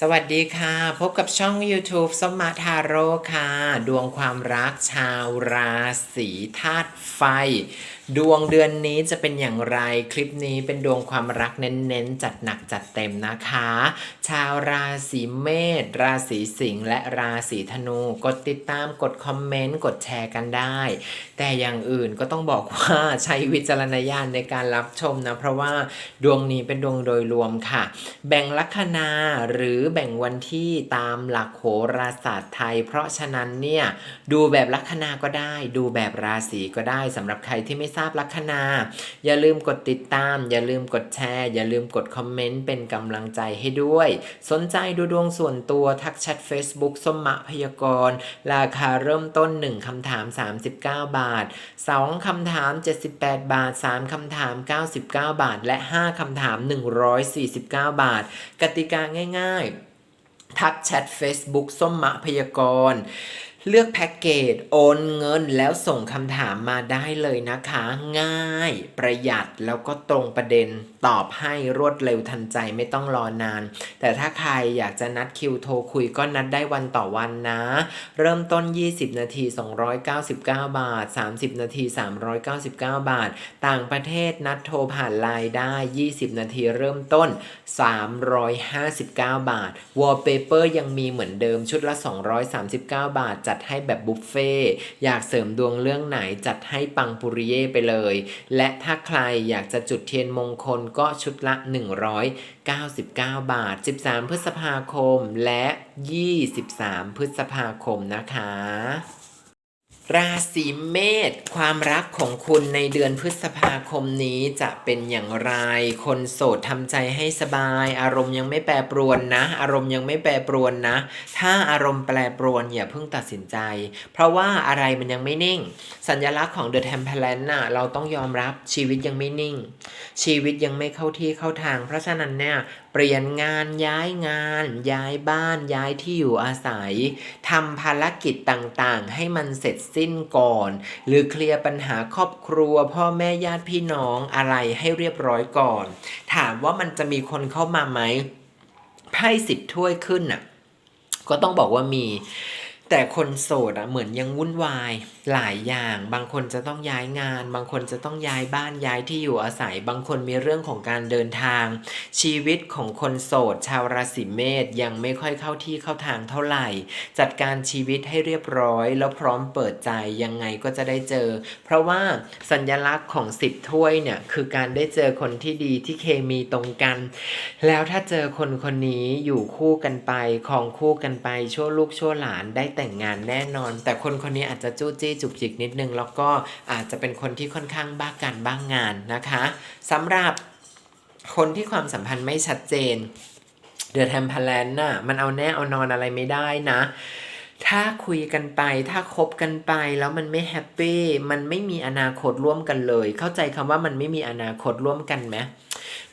สวัสดีค่ะ พบกับช่อง YouTube สมมาทาโร่ค่ะ ดวงความรักชาวราศีธาตุไฟ ดวงเดือนนี้จะเป็นอย่างไรคลิปนี้เป็นดวงความรักเน้นๆ จัดหนักจัดเต็มนะคะ ชาวราศีเมษราศีสิงห์และราศีธนู กดติดตามกดคอมเมนต์กดแชร์กันได้ แต่อย่างอื่นก็ต้องบอกว่าใช้วิจารณญาณในการรับชมนะ เพราะว่าดวงนี้เป็นดวงโดยรวมค่ะ แบ่งลัคนาหรือแบ่งวันที่ตามหลักโหราศาสตร์ไทย เพราะฉะนั้นเนี่ยดูแบบลัคนาก็ได้ ดูแบบราศีก็ได้สำหรับใครที่ไม่ทราบลัคนา อย่าลืมกดติดตาม อย่าลืมกดแชร์ อย่าลืมกดคอมเมนต์เป็นกำลังใจให้ด้วย สนใจดูดวงส่วนตัวทักแชท Facebook สมมะพยากรณ์ราคาเริ่มต้น 1คำถาม 39 บาท 2คำถาม 78 บาท 3คำถาม 99 บาท และ 5คำถาม 149 บาท กติกาง่ายๆ ทักแชท Facebook ส้มมะพยากร เลือกแพ็กเกจโอนเงินแล้วส่งคำถามมาได้เลยนะคะ ง่ายประหยัดแล้วก็ตรงประเด็นตอบให้รวดเร็วทันใจไม่ต้องรอนาน แต่ถ้าใครอยากจะนัดคิวโทรคุยก็นัดได้วันต่อวันนะ เริ่มต้น 20 นาที 299 บาท 30 นาที 399 บาท ต่างประเทศนัดโทรผ่านไลน์ได้ 20 นาทีเริ่มต้น 359 บาทวอลเปเปอร์ยังมีเหมือนเดิมชุดละ 239 บาทจัดให้แบบบุฟเฟ่อยากเสริมดวงเรื่องไหนจัดให้ปังปุริเย่ไปเลย และถ้าใครอยากจะจุดเทียนมงคลก็ชุดละ 199 บาท 13 พฤษภาคมและ 23 พฤษภาคมนะคะ ราศีเมษความรักของคุณในเดือนพฤษภาคมนี้จะเป็นอย่างไร คนโสดทำใจให้สบาย อารมณ์ยังไม่แปรปรวนนะ อารมณ์ยังไม่แปรปรวนนะ ถ้าอารมณ์แปรปรวนอย่าเพิ่งตัดสินใจ เพราะว่าอะไรมันยังไม่นิ่ง สัญลักษณ์ของ The Temperance น่ะเราต้องยอมรับชีวิตยังไม่นิ่ง ชีวิตยังไม่เข้าที่เข้าทาง เพราะฉะนั้นเนี่ย เปลี่ยนงานย้ายงาน ย้ายบ้านย้ายที่อยู่อาศัยทำภารกิจต่างๆ ให้มันเสร็จสิ้นก่อน หรือเคลียร์ปัญหาครอบครัว พ่อแม่ญาติพี่น้องอะไรให้เรียบร้อยก่อน ถามว่ามันจะมีคนเข้ามาไหมไพ่สิบถ้วยขึ้นน่ะ ก็ต้องบอกว่ามี แต่คนโสดอะเหมือนยังวุ่นวาย หลายอย่างบางคนจะต้องย้ายงาน บางคนจะต้องย้ายบ้านย้ายที่อยู่อาศัย บางคนมีเรื่องของการเดินทาง ชีวิตของคนโสด ชาวราศีเมษยังไม่ค่อยเข้าที่เข้าทางเท่าไหร่ จัดการชีวิตให้เรียบร้อย แล้วพร้อมเปิดใจยังไงก็จะได้เจอ เพราะว่าสัญลักษณ์ของสิบถ้วยเนี่ยคือการได้เจอคนที่ดีที่เคมีตรงกัน แล้วถ้าเจอคนคนนี้อยู่คู่กันไปของคู่กันไปชั่วลูกชั่วหลานได้แต่งงานแน่นอน แต่คนคนนี้อาจจะจู้จี้จุกจิกนิดนึง แล้วก็อาจจะเป็นคนที่ค่อนข้างบ้าการบ้างงานนะคะสำหรับคนที่ความสัมพันธ์ไม่ชัดเจนเดือดแทมพลนน่ะมันเอาแน่เอานอนอะไรไม่ได้นะ ถ้าคุยกันไป ถ้าคบกันไปแล้วมันไม่แฮปปี้มันไม่มีอนาคตร่วมกันเลย เข้าใจคำว่ามันไม่มีอนาคตร่วมกันไหม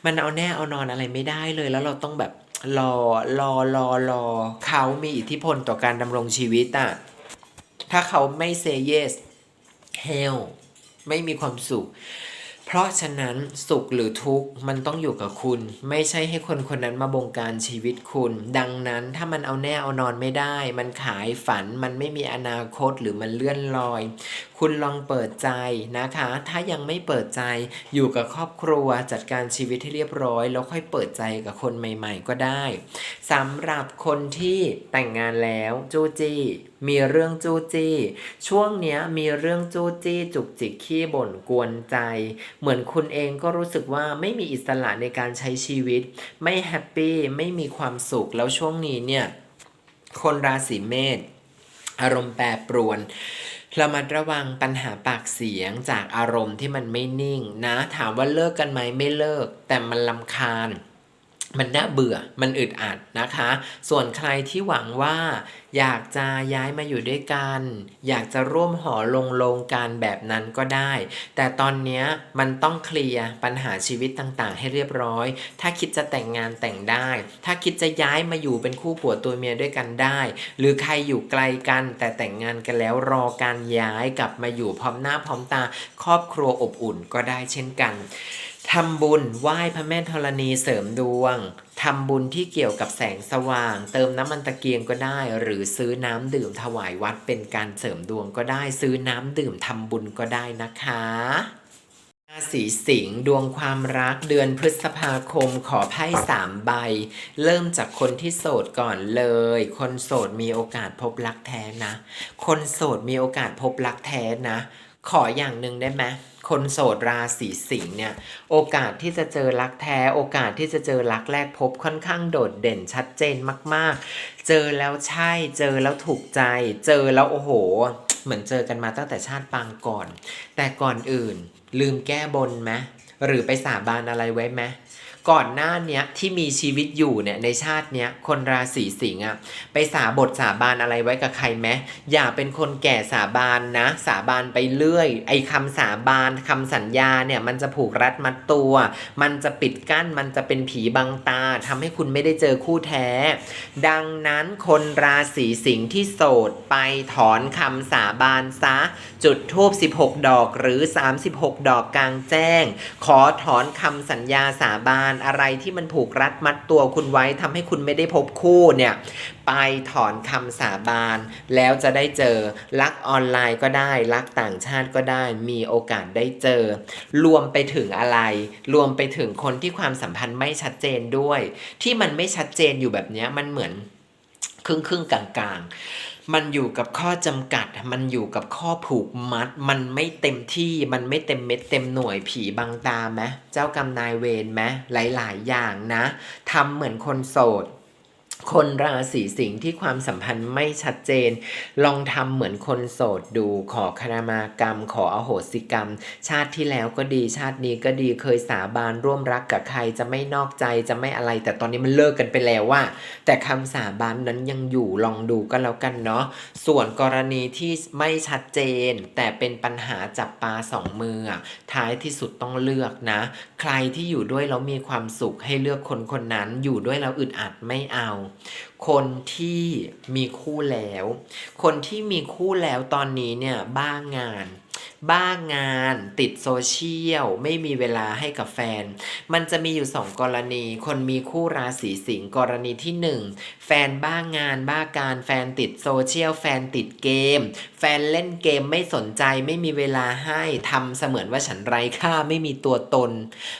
มันเอาแน่เอานอนอะไรไม่ได้เลย แล้วเราต้องแบบรอรอรอรอเขามีอิทธิพลต่อการดำรงชีวิตอะ ถ้าเขาไม่ say yes hell ไม่มีความสุข เพราะฉะนั้นสุขหรือทุกข์มันต้องอยู่กับคุณ ไม่ใช่ให้คนคนนั้นมาบงการชีวิตคุณ ดังนั้นถ้ามันเอาแน่เอานอนไม่ได้ มันขายฝัน มันไม่มีอนาคตหรือมันเลื่อนลอยคุณลองเปิดใจนะคะ ถ้ายังไม่เปิดใจอยู่กับครอบครัวจัดการชีวิตให้เรียบร้อย แล้วค่อยเปิดใจกับคนใหม่ ๆ ก็ได้สำหรับคนที่แต่งงานแล้วจูจี้มีเรื่องจู้จี้ ช่วงเนี้ยมีเรื่องจู้จี้ จุกจิกขี้บ่นกวนใจ เหมือนคุณเองก็รู้สึกว่าไม่มีอิสระในการใช้ชีวิต ไม่แฮปปี้ไม่มีความสุขแล้วช่วงนี้เนี่ย คนราศีเมษอารมณ์แปรปรวน ระมัดระวังปัญหาปากเสียงจากอารมณ์ที่มันไม่นิ่งนะ ถามว่าเลิกกันไหมไม่เลิก แต่มันลำคาญ มันน่าเบื่อ มันอึดอัดนะคะ ส่วนใครที่หวังว่า อยากจะย้ายมาอยู่ด้วยกัน อยากจะร่วมหอลงลงกันแบบนั้นก็ได้ แต่ตอนนี้มันต้องเคลียร์ปัญหาชีวิตต่างๆ ให้เรียบร้อย ถ้าคิดจะแต่งงานแต่งได้ ถ้าคิดจะย้ายมาอยู่เป็นคู่ผัวตัวเมียด้วยกันได้ หรือใครอยู่ไกลกัน แต่แต่งงานกันแล้วรอการย้ายกลับมาอยู่พร้อมหน้าพร้อมตา ครอบครัวอบอุ่นก็ได้เช่นกัน ทำบุญไหว้พระแม่ธรณีเสริมดวงทำบุญที่เกี่ยวกับแสงสว่าง เติมน้ำมันตะเกียงก็ได้ หรือซื้อน้ำดื่มถวายวัดเป็นการเสริมดวงก็ได้ ซื้อน้ำดื่มทำบุญก็ได้นะคะราศีสิงห์ดวงความรักเดือนพฤษภาคมขอไพ่สามใบ เริ่มจากคนที่โสดก่อนเลย คนโสดมีโอกาสพบรักแท้นะ คนโสดมีโอกาสพบรักแท้นะ ขออย่างหนึ่งได้ไหมคนโสดราศีสิงห์เนี่ย โอกาสที่จะเจอรักแท้ โอกาสที่จะเจอรักแรกพบค่อนข้างโดดเด่นชัดเจนมาก ๆ เจอแล้วใช่ เจอแล้วถูกใจ เจอแล้วโอ้โห เหมือนเจอกันมาตั้งแต่ชาติปางก่อน แต่ก่อนอื่น ลืมแก้บนไหมหรือไปสาบานอะไรไว้ไหม ก่อนหน้าเนี้ยที่มีชีวิตอยู่เนี่ยในชาติเนี้ยคนราศีสิงห์อะไปสาบทสาบานอะไรไว้กับใครไหมอย่าเป็นคนแก่สาบานนะ สาบานไปเรื่อย ไอ้คำสาบานคำสัญญาเนี่ยมันจะผูกรัดมัดตัว มันจะปิดกั้นมันจะเป็นผีบังตาทำให้คุณไม่ได้เจอคู่แท้ ดังนั้นคนราศีสิงห์ที่โสดไปถอนคำสาบานซะ จุดทูบ16 ดอกหรือ 36 ดอกกลางแจ้ง ขอถอนคำสัญญาสาบานานอะไรที่มันผูกรัดมัดตัวคุณไว้ทำให้คุณไม่ได้พบคู่เนี่ยไปถอนคำสาบาน แล้วจะได้เจอรักออนไลน์ก็ได้ รักต่างชาติก็ได้ มีโอกาสได้เจอ รวมไปถึงอะไร รวมไปถึงคนที่ความสัมพันธ์ไม่ชัดเจนด้วย ที่มันไม่ชัดเจนอยู่แบบนี้มันเหมือนครึ่งครึ่งกลางกลางๆ มันอยู่กับข้อจำกัด มันอยู่กับข้อผูกมัด มันไม่เต็มที่ มันไม่เต็มเม็ดเต็มหน่วยผีบังตาไหมเจ้ากรรมนายเวรไหมหลาย ๆ อย่างนะทำเหมือนคนโสด คนราศีสิงห์ที่ความสัมพันธ์ไม่ชัดเจน ลองทำเหมือนคนโสดดู ขอคณามากรรม ขออโหสิกรรม ชาติที่แล้วก็ดีชาตินี้ก็ดีเคยสาบานร่วมรักกับใครจะไม่นอกใจจะไม่อะไร แต่ตอนนี้มันเลิกกันไปแล้วว่า แต่คำสาบานนั้นยังอยู่ลองดูก็แล้วกันเนาะส่วนกรณีที่ไม่ชัดเจน แต่เป็นปัญหาจับปลาสองมือท้ายที่สุดต้องเลือกนะ ใครที่อยู่ด้วยแล้วมีความสุขให้เลือกคนคนนั้นอยู่ด้วยแล้วอึดอัดไม่เอาคนที่มีคู่แล้ว คนที่มีคู่แล้วตอนนี้เนี่ยบ้างงาน บ้างานติดโซเชียล ไม่มีเวลาให้กับแฟน มันจะมีอยู่สองกรณี คนมีคู่ราศีสิงห์กรณีที่หนึ่งแฟนบ้างานบ้าการแฟนติดโซเชียล แฟนติดเกม แฟนเล่นเกมไม่สนใจไม่มีเวลาให้ทำเสมือนว่าฉันไร้ค่าไม่มีตัวตน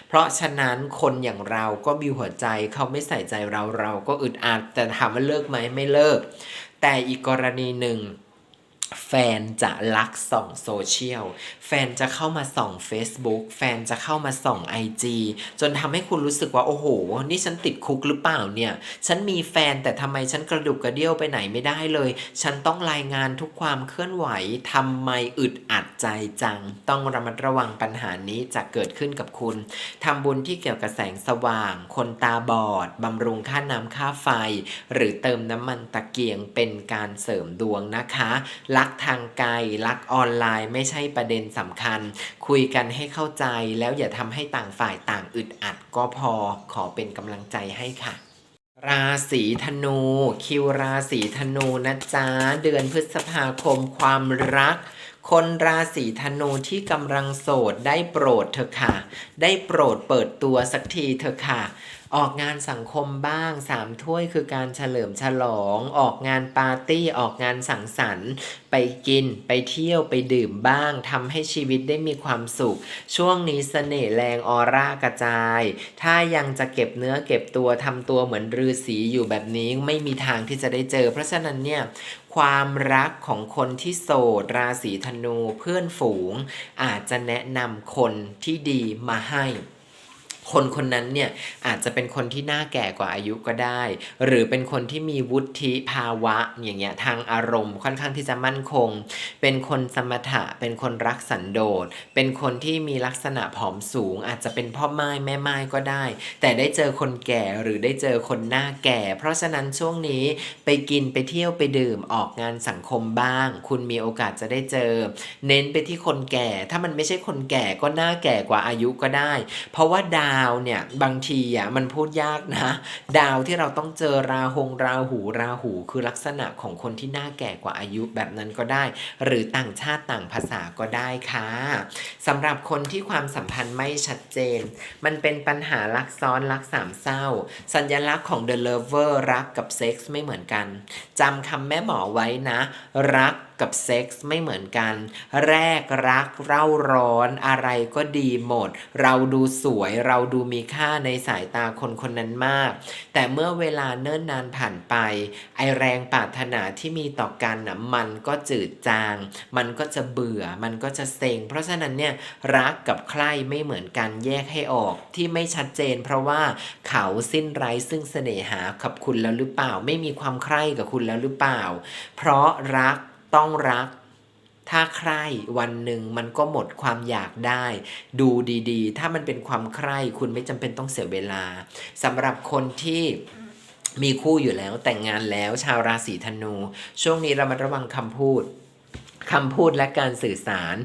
เพราะฉะนั้นคนอย่างเราก็มีหัวใจเขาไม่ใส่ใจเราเราก็อึดอัดแต่ถามว่าเลิกไหมไม่เลิก แต่อีกกรณีหนึ่ง แฟนจะลักส่องโซเชียล แฟนจะเข้ามาส่อง Facebook แฟนจะเข้ามาส่อง IG จนทำให้คุณรู้สึกว่า โอ้โห นี่ฉันติดคุกหรือเปล่าเนี่ย ฉันมีแฟนแต่ทำไมฉันกระดุกกระเดี่ยวไปไหนไม่ได้เลย ฉันต้องรายงานทุกความเคลื่อนไหวทำไมอึดอัดใจจัง ต้องระมัดระวังปัญหานี้จะเกิดขึ้นกับคุณทำบุญที่เกี่ยวกับแสงสว่าง คนตาบอดบำรุงค่าน้ำค่าไฟ หรือเติมน้ำมันตะเกียงเป็นการเสริมดวงนะคะรักทางไกล รักออนไลน์ไม่ใช่ประเด็นสำคัญ คุยกันให้เข้าใจแล้วอย่าทำให้ต่างฝ่ายต่างอึดอัดก็พอขอเป็นกำลังใจให้ค่ะราศีธนู คิวราศีธนูนะจ๊ะ เดือนพฤษภาคมความรัก คนราศีธนูที่กำลังโสดได้โปรดเถอะค่ะ ได้โปรดเปิดตัวสักทีเถอะค่ะ ออกงานสังคมบ้างสามถ้วยคือการเฉลิมฉลอง ออกงานปาร์ตี้ ออกงานสังสรรค์ ไปกิน ไปเที่ยวไปดื่มบ้างทำให้ชีวิตได้มีความสุข ช่วงนี้เสน่ห์แรงออร่ากระจาย ถ้ายังจะเก็บเนื้อเก็บตัวทำตัวเหมือนฤาษีอยู่แบบนี้ไม่มีทางที่จะได้เจอ เพราะฉะนั้นเนี่ยความรักของคนที่โสดราศีธนูเพื่อนฝูง อาจจะแนะนำคนที่ดีมาให้ คนคนนั้นเนี่ยอาจจะเป็นคนที่หน้าแก่กว่าอายุก็ได้ หรือเป็นคนที่มีวุฒิภาวะอย่างเงี้ยทางอารมณ์ค่อนข้างที่จะมั่นคง เป็นคนสมถะ เป็นคนรักสันโดษ เป็นคนที่มีลักษณะผอมสูง อาจจะเป็นพ่อไม้แม่ไม้ก็ได้ แต่ได้เจอคนแก่หรือได้เจอคนหน้าแก่ เพราะฉะนั้นช่วงนี้ไปกินไปเที่ยวไปดื่มออกงานสังคมบ้าง คุณมีโอกาสจะได้เจอ เน้นไปที่คนแก่ ถ้ามันไม่ใช่คนแก่ก็หน้าแก่กว่าอายุก็ได้ เพราะว่าดาาวเนี่ยบางทีอะมันพูดยากนะ ดาวที่เราต้องเจอราหงราหูราหู คือลักษณะของคนที่หน้าแก่กว่าอายุแบบนั้นก็ได้ หรือต่างชาติต่างภาษาก็ได้ค่ะสำหรับคนที่ความสัมพันธ์ไม่ชัดเจน มันเป็นปัญหารักซ้อนรักสามเศร้า สัญลักษณ์ของ The Lover รักกับเซ็กส์ไม่เหมือนกันจำคำแม่หมอไว้นะ รักกับเซ็กส์ไม่เหมือนกัน แรกรักเร่าร้อนอะไรก็ดีหมด เราดูสวยเราดูมีค่าในสายตาคนคนนั้นมาก แต่เมื่อเวลาเนิ่นนานผ่านไป ไอแรงปรารถนาที่มีต่อกันน่ะมันก็จืดจาง มันก็จะเบื่อมันก็จะเซ็ง เพราะฉะนั้นเนี่ยรักกับใครไม่เหมือนกันแยกให้ออกที่ไม่ชัดเจน เพราะว่าเขาสิ้นไร้ซึ่งเสน่หากับคุณแล้วหรือเปล่า ไม่มีความใคร่กับคุณแล้วหรือเปล่า เพราะรัก ต้องรัก ถ้าใครวันหนึ่งมันก็หมดความอยากได้ ดูดีๆ ถ้ามันเป็นความใคร่คุณไม่จำเป็นต้องเสียเวลาสำหรับคนที่มีคู่อยู่แล้วแต่งงานแล้วชาวราศีธนู ช่วงนี้เรามาระวังคำพูดคำพูดและการสื่อสาร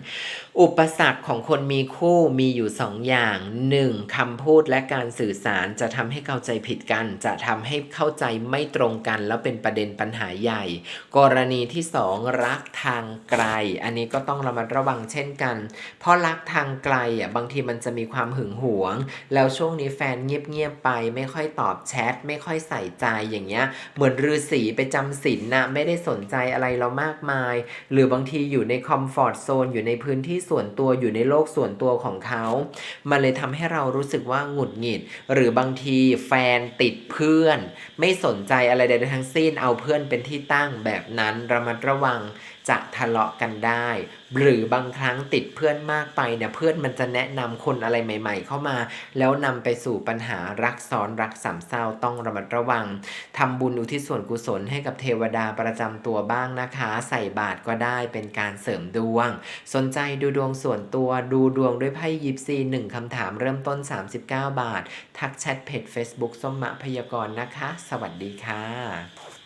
อุปสรรคของคนมีคู่มีอยู่สองอย่างหนึ่งคำพูดและการสื่อสารจะทำให้เข้าใจผิดกัน จะทำให้เข้าใจไม่ตรงกัน แล้วเป็นประเด็นปัญหาใหญ่ กรณีที่สองรักทางไกล อันนี้ก็ต้องระมัดระวังเช่นกัน เพราะรักทางไกลอะบางทีมันจะมีความหึงหวง แล้วช่วงนี้แฟนเงียบๆไปไม่ค่อยตอบแชทไม่ค่อยใส่ใจอย่างเงี้ย เหมือนฤาษีไปจำศีลนะไม่ได้สนใจอะไรเรามากมาย หรือบางทีอยู่ในคอมฟอร์ทโซนอยู่ในพื้นที่ส่วนตัวอยู่ในโลกส่วนตัวของเขา มันเลยทำให้เรารู้สึกว่าหงุดหงิด หรือบางทีแฟนติดเพื่อน ไม่สนใจอะไรใดทั้งสิ้น เอาเพื่อนเป็นที่ตั้งแบบนั้นระมัดระวังจะทะเลาะกันได้ หรือบางครั้งติดเพื่อนมากไปเนี่ยเพื่อนมันจะแนะนำคนอะไรใหม่ ๆ เข้ามา แล้วนำไปสู่ปัญหารักซ้อนรักสามเศร้าต้องระมัดระวังทำบุญอุทิศส่วนกุศลให้กับเทวดาประจำตัวบ้างนะคะ ใส่บาตรก็ได้เป็นการเสริมดวง สนใจดูดวงส่วนตัวดูดวงด้วยไพ่ยิปซีหนึ่งคำถามเริ่มต้น 39 บาท ทักแชทเพจ Facebook ส้มมะพยากรณ์นะคะ สวัสดีค่ะ